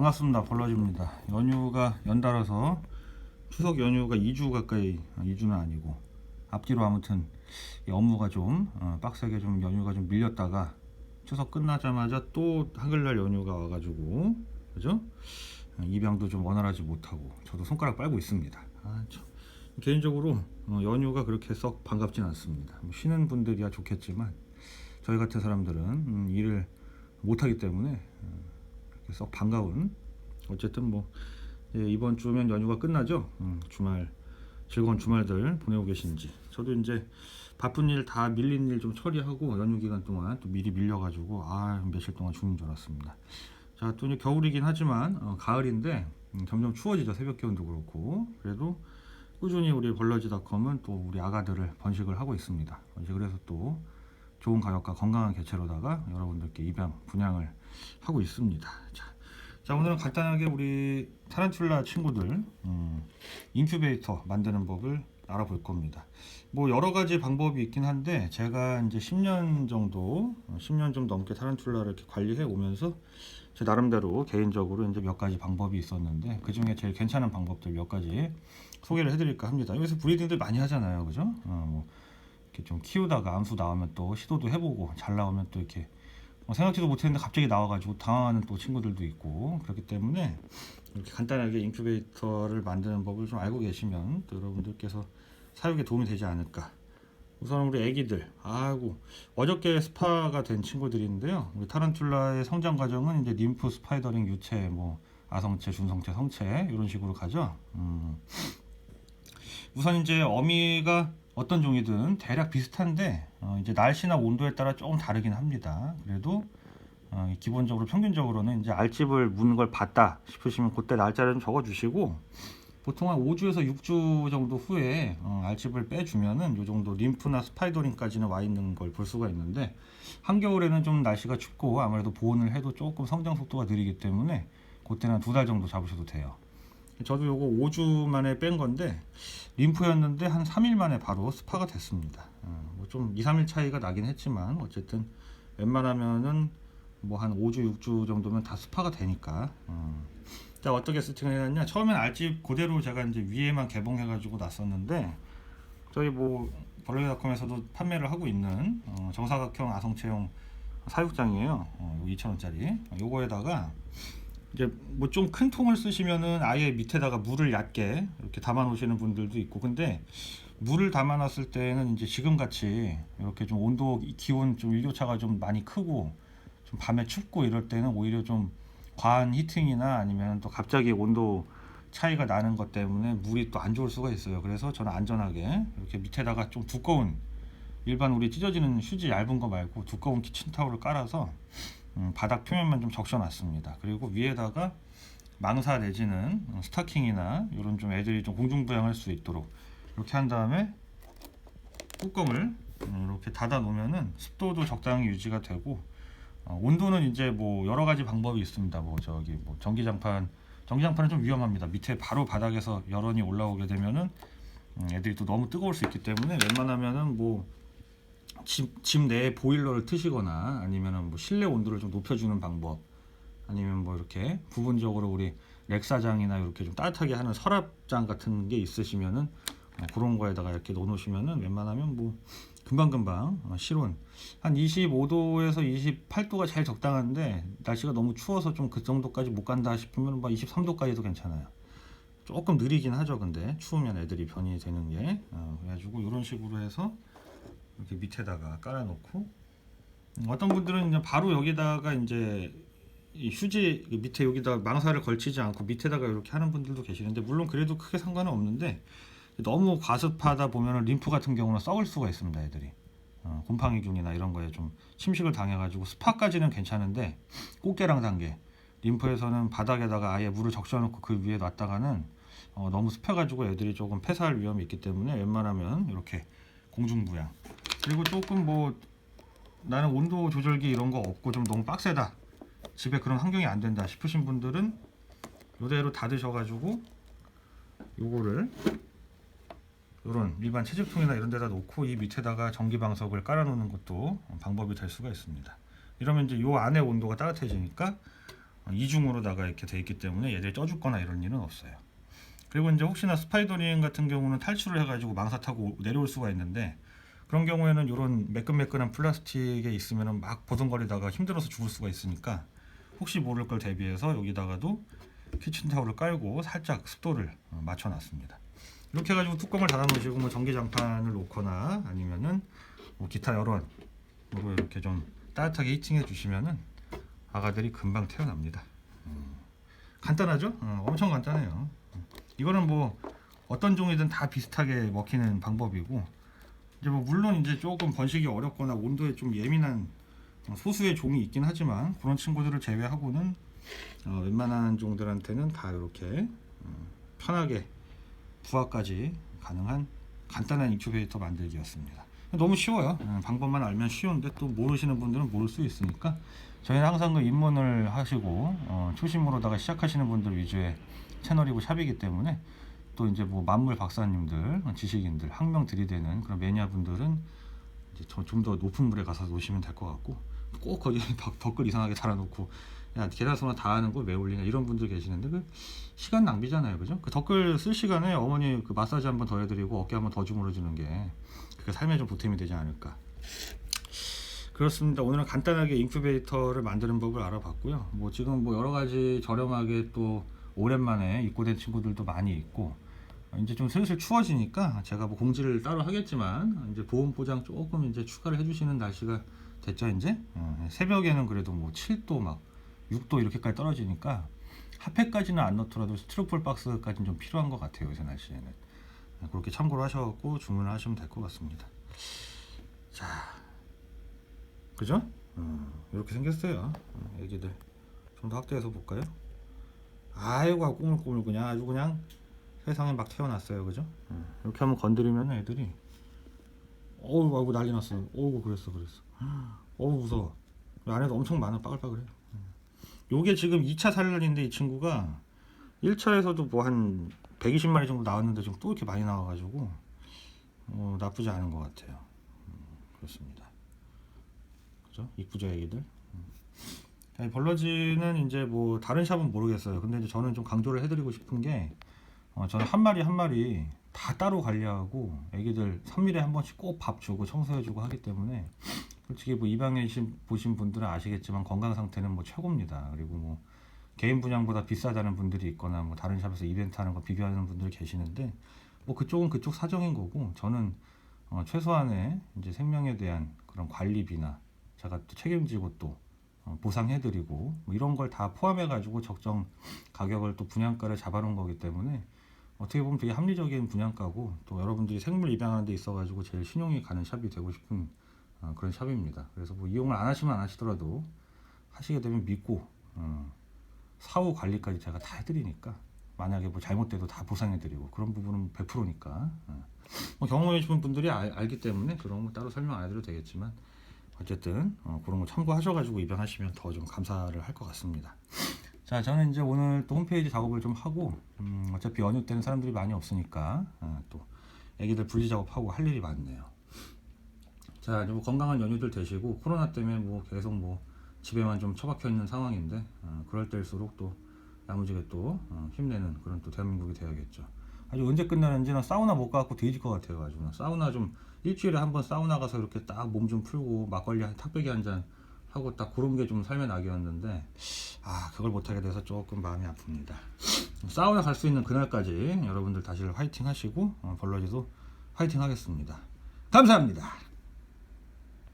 반갑습니다. 벌러집니다. 연휴가 연달아서 추석 연휴가 2주 가까이 2주는 아니고 앞뒤로 아무튼 이 업무가 좀 어, 빡세게 좀 연휴가 좀 밀렸다가 추석 끝나자마자 또 한글날 연휴가 와가지고 그죠? 어, 입양도 좀 원활하지 못하고 저도 손가락 빨고 있습니다. 아, 참. 개인적으로 어, 연휴가 그렇게 썩 반갑진 않습니다. 뭐 쉬는 분들이야 좋겠지만 저희 같은 사람들은 음, 일을 못하기 때문에 어, 썩 반가운 어쨌든 뭐 예, 이번 주면 연휴가 끝나죠. 음, 주말 즐거운 주말들 보내고 계신지 저도 이제 바쁜 일 다 밀린 일 좀 처리하고 연휴 기간 동안 또 미리 밀려가지고 아 며칠 동안 죽는 줄 알았습니다. 자 또 이제 겨울이긴 하지만 어, 가을인데 음, 점점 추워지죠 새벽 기온도 그렇고 그래도 꾸준히 우리 벌러지닷컴은 또 우리 아가들을 번식을 하고 있습니다. 해서 또 좋은 가격과 건강한 개체로다가 여러분들께 입양 분양을 하고 있습니다. 자, 자 오늘은 간단하게 우리 타란툴라 친구들 음, 인큐베이터 만드는 법을 알아볼 겁니다. 뭐 여러 가지 방법이 있긴 한데 제가 이제 10년 정도, 어, 10년 좀 넘게 타란툴라를 이렇게 관리해 오면서 제 나름대로 개인적으로 이제 몇 가지 방법이 있었는데 그 중에 제일 괜찮은 방법들 몇 가지 소개를 해드릴까 합니다. 여기서 브리딩들 많이 하잖아요, 그죠? 어, 뭐 이렇게 좀 키우다가 암수 나오면 또 시도도 해보고 잘 나오면 또 이렇게 뭐 생각지도 못했는데 갑자기 나와가지고 당황하는 또 친구들도 있고 그렇기 때문에 이렇게 간단하게 인큐베이터를 만드는 법을 좀 알고 계시면 또 여러분들께서 사육에 도움이 되지 않을까. 우선 우리 애기들, 아이고 어저께 스파가 된 친구들인데요. 우리 타란툴라의 성장 과정은 이제 림프 스파이더링 유체, 뭐 아성체, 준성체, 성체 이런 식으로 가죠. 음. 우선 이제 어미가 어떤 종이든 대략 비슷한데 어, 이제 날씨나 온도에 따라 조금 다르긴 합니다. 그래도 어, 기본적으로 평균적으로는 이제 알집을 무는 걸 봤다 싶으시면 그때 날짜를 좀 적어주시고 보통 한 5주에서 6주 정도 후에 어, 알집을 빼주면은 요 정도 림프나 스파이더링까지는 와 있는 걸 볼 수가 있는데 한겨울에는 좀 날씨가 춥고 아무래도 보온을 해도 조금 성장 속도가 느리기 때문에 그때는 두 달 정도 잡으셔도 돼요. 저도 요거 5주 만에 뺀 건데 림프였는데 한 3일 만에 바로 스파가 됐습니다. 어, 뭐좀 2, 3일 차이가 나긴 했지만 어쨌든 웬만하면은 뭐 한 5주, 6주 정도면 다 스파가 되니까. 어. 자 어떻게 세팅을 해놨냐? 처음엔 알집 그대로 제가 이제 위에만 개봉해가지고 놨었는데 저희 뭐 벌레닷컴에서도 판매를 하고 있는 어, 정사각형 아성체형 사육장이에요. 어, 2,000원짜리. 요거에다가 이제 뭐 좀 큰 통을 쓰시면은 아예 밑에다가 물을 얕게 이렇게 담아 놓으시는 분들도 있고 근데 물을 담아 놨을 때는 이제 지금 같이 이렇게 좀 온도 기온 좀 일교차가 좀 많이 크고 좀 밤에 춥고 이럴 때는 오히려 좀 과한 히팅이나 아니면 또 갑자기 온도 차이가 나는 것 때문에 물이 또 안 좋을 수가 있어요. 그래서 저는 안전하게 이렇게 밑에다가 좀 두꺼운 일반 우리 찢어지는 휴지 얇은 거 말고 두꺼운 키친타올을 깔아서 음, 바닥 표면만 좀 적셔놨습니다. 그리고 위에다가 망사 내지는 어, 스타킹이나 이런 좀 애들이 좀 공중부양할 수 있도록 이렇게 한 다음에 뚜껑을 음, 이렇게 닫아 놓으면은 습도도 적당히 유지가 되고 어, 온도는 이제 뭐 여러 가지 방법이 있습니다. 뭐 저기 뭐 전기장판 전기장판은 좀 위험합니다. 밑에 바로 바닥에서 열원이 올라오게 되면은 음, 애들이 또 너무 뜨거울 수 있기 때문에 웬만하면은 뭐 집, 집 내에 보일러를 트시거나 아니면은 뭐 실내 온도를 좀 높여주는 방법 아니면 뭐 이렇게 부분적으로 우리 렉사장이나 이렇게 좀 따뜻하게 하는 서랍장 같은 게 있으시면은 어, 그런 거에다가 이렇게 넣어놓으시면은 웬만하면 뭐 금방금방 어, 실온 한 25도에서 28도가 제일 적당한데 날씨가 너무 추워서 좀 그 정도까지 못 간다 싶으면 뭐 23도까지도 괜찮아요. 조금 느리긴 하죠. 근데 추우면 애들이 변이 되는 게 어, 그래가지고 이런 식으로 해서 이렇게 밑에다가 깔아놓고. 음, 어떤 분들은 이제 바로 여기다가 이제 이 휴지 밑에 여기다 망사를 걸치지 않고 밑에다가 이렇게 하는 분들도 계시는데 물론 그래도 크게 상관은 없는데 너무 과습하다 보면 림프 같은 경우는 썩을 수가 있습니다 애들이. 어, 곰팡이균이나 이런 거에 좀 침식을 당해가지고 스파까지는 괜찮은데 꽃게랑 단계. 림프에서는 바닥에다가 아예 물을 적셔놓고 그 위에 놨다가는 어, 너무 습해가지고 애들이 조금 폐사할 위험이 있기 때문에 웬만하면 이렇게 공중부양 그리고 조금 뭐 나는 온도 조절기 이런 거 없고 좀 너무 빡세다 집에 그런 환경이 안 된다 싶으신 분들은 이대로 닫으셔가지고 요거를 요런 일반 채집통이나 이런 데다 놓고 이 밑에다가 전기 방석을 깔아 놓는 것도 방법이 될 수가 있습니다. 이러면 이제 요 안에 온도가 따뜻해지니까 이중으로다가 이렇게 돼 있기 때문에 얘들이 쪄 죽거나 이런 일은 없어요. 그리고 이제 혹시나 스파이더링 같은 경우는 탈출을 해가지고 망사 타고 내려올 수가 있는데 그런 경우에는 이런 매끈매끈한 플라스틱에 있으면 막 보송거리다가 힘들어서 죽을 수가 있으니까 혹시 모를 걸 대비해서 여기다가도 키친타올을 깔고 살짝 습도를 어, 맞춰놨습니다. 이렇게 해가지고 뚜껑을 닫아놓으시고 뭐 전기장판을 놓거나 아니면은 뭐 기타 여러 뭐 이렇게 좀 따뜻하게 히팅해 주시면은 아가들이 금방 태어납니다. 음, 간단하죠? 어, 엄청 간단해요. 음, 이거는 뭐 어떤 종이든 다 비슷하게 먹히는 방법이고 이제 뭐 물론 이제 조금 번식이 어렵거나 온도에 좀 예민한 어, 소수의 종이 있긴 하지만 그런 친구들을 제외하고는 어, 웬만한 종들한테는 다 이렇게 어, 편하게 부화까지 가능한 간단한 인큐베이터 만들기였습니다. 너무 쉬워요. 어, 방법만 알면 쉬운데 또 모르시는 분들은 모를 수 있으니까 저희는 항상 그 입문을 하시고 어, 초심으로다가 시작하시는 분들 위주의 채널이고 샵이기 때문에 또 이제 뭐 만물 박사님들, 지식인들, 학명 들이대는 그런 매니아 분들은 좀더 높은 물에 가서 놓으시면 될 것 같고 꼭 거기 덧- 댓글 이상하게 달아놓고 야 계란소나 다 하는 거 왜 올리냐 이런 분들 계시는데 그 시간 낭비잖아요, 그죠? 그 댓글 쓸 시간에 어머니 그 마사지 한 번 더 해드리고 어깨 한 번 더 주물러 주는 게 그게 삶에 좀 보탬이 되지 않을까. 그렇습니다. 오늘은 간단하게 인큐베이터를 만드는 법을 알아봤고요. 뭐 지금 뭐 여러 가지 저렴하게 또 오랜만에 입고된 친구들도 많이 있고 이제 좀 슬슬 추워지니까 제가 뭐 공지를 따로 하겠지만 이제 보온 포장 조금 이제 추가를 해주시는 날씨가 됐죠 이제 어, 새벽에는 그래도 뭐 7도 막 6도 이렇게까지 떨어지니까 핫팩까지는 안 넣더라도 스티로폴 박스까지는 좀 필요한 것 같아요 요새 날씨에는 네, 그렇게 참고를 하셔갖고 주문을 하시면 될 것 같습니다 자 그죠? 어, 이렇게 생겼어요. 어, 애기들. 좀 더 확대해서 볼까요? 아이고 꼬물꼬물 그냥 아주 그냥 세상에 막 태어났어요. 그죠? 어, 이렇게 한번 건드리면 애들이 어우 아이고 난리 났어 어우 그랬어 그랬어. 어우 무서워. 이 안에도 엄청 많아 빠글빠글해. 요게 지금 2차 산란인데 이 친구가 1차에서도 뭐 한 120마리 정도 나왔는데 지금 또 이렇게 많이 나와가지고 어, 나쁘지 않은 것 같아요. 음, 그렇습니다 그죠? 이쁘죠 애기들 음. 자, 이 벌러지는 이제 뭐 다른 샵은 모르겠어요 근데 이제 저는 좀 강조를 해드리고 싶은 게 어, 저는 한 마리 한 마리 다 따로 관리하고 애기들 3일에 한 번씩 꼭 밥 주고 청소해주고 하기 때문에 솔직히 뭐 입양해 보신 분들은 아시겠지만 건강 상태는 뭐 최고입니다. 그리고 뭐 개인 분양보다 비싸다는 분들이 있거나 뭐 다른 샵에서 이벤트 하는 거 비교하는 분들이 계시는데 뭐 그쪽은 그쪽 사정인 거고 저는 어, 최소한의 이제 생명에 대한 그런 관리비나 제가 또 책임지고 또 어, 보상해드리고 뭐 이런 걸 다 포함해가지고 적정 가격을 또 분양가를 잡아놓은 거기 때문에 어떻게 보면 되게 합리적인 분양가고 또 여러분들이 생물 입양하는 데 있어가지고 제일 신용이 가는 샵이 되고 싶은 어, 그런 샵입니다. 그래서 뭐 이용을 안 하시면 안 하시더라도 하시게 되면 믿고 어, 사후 관리까지 제가 다 해드리니까 만약에 뭐 잘못돼도 다 보상해드리고 그런 부분은 100%니까 어. 뭐 경험해 주신 분들이 알, 알기 때문에 그런 거 따로 설명 안 해드려도 되겠지만 어쨌든 어, 그런 거 참고하셔가지고 입양하시면 더 좀 감사를 할 것 같습니다. 자, 저는 이제 오늘 또 홈페이지 작업을 좀 하고 음, 어차피 연휴 때는 사람들이 많이 없으니까 어, 또 애기들 분리 작업하고 할 일이 많네요. 자, 이제 뭐 건강한 연휴들 되시고 코로나 때문에 뭐 계속 뭐 집에만 좀 처박혀 있는 상황인데 어, 그럴 때일수록 또 야무지게 또 어, 힘내는 그런 또 대한민국이 되어야겠죠. 아주 언제 끝나는지는 사우나 못 가고 뒤질 것 같아요. 아주 사우나 좀 일주일에 한 번 사우나 가서 이렇게 딱 몸 좀 풀고 막걸리 한 탁배기 한 잔 하고 딱 그런 게 좀 삶의 낙이었는데 아 그걸 못하게 돼서 조금 마음이 아픕니다. 사우나 갈 수 있는 그날까지 여러분들 다시 화이팅 하시고 어, 벌러지도 화이팅 하겠습니다. 감사합니다.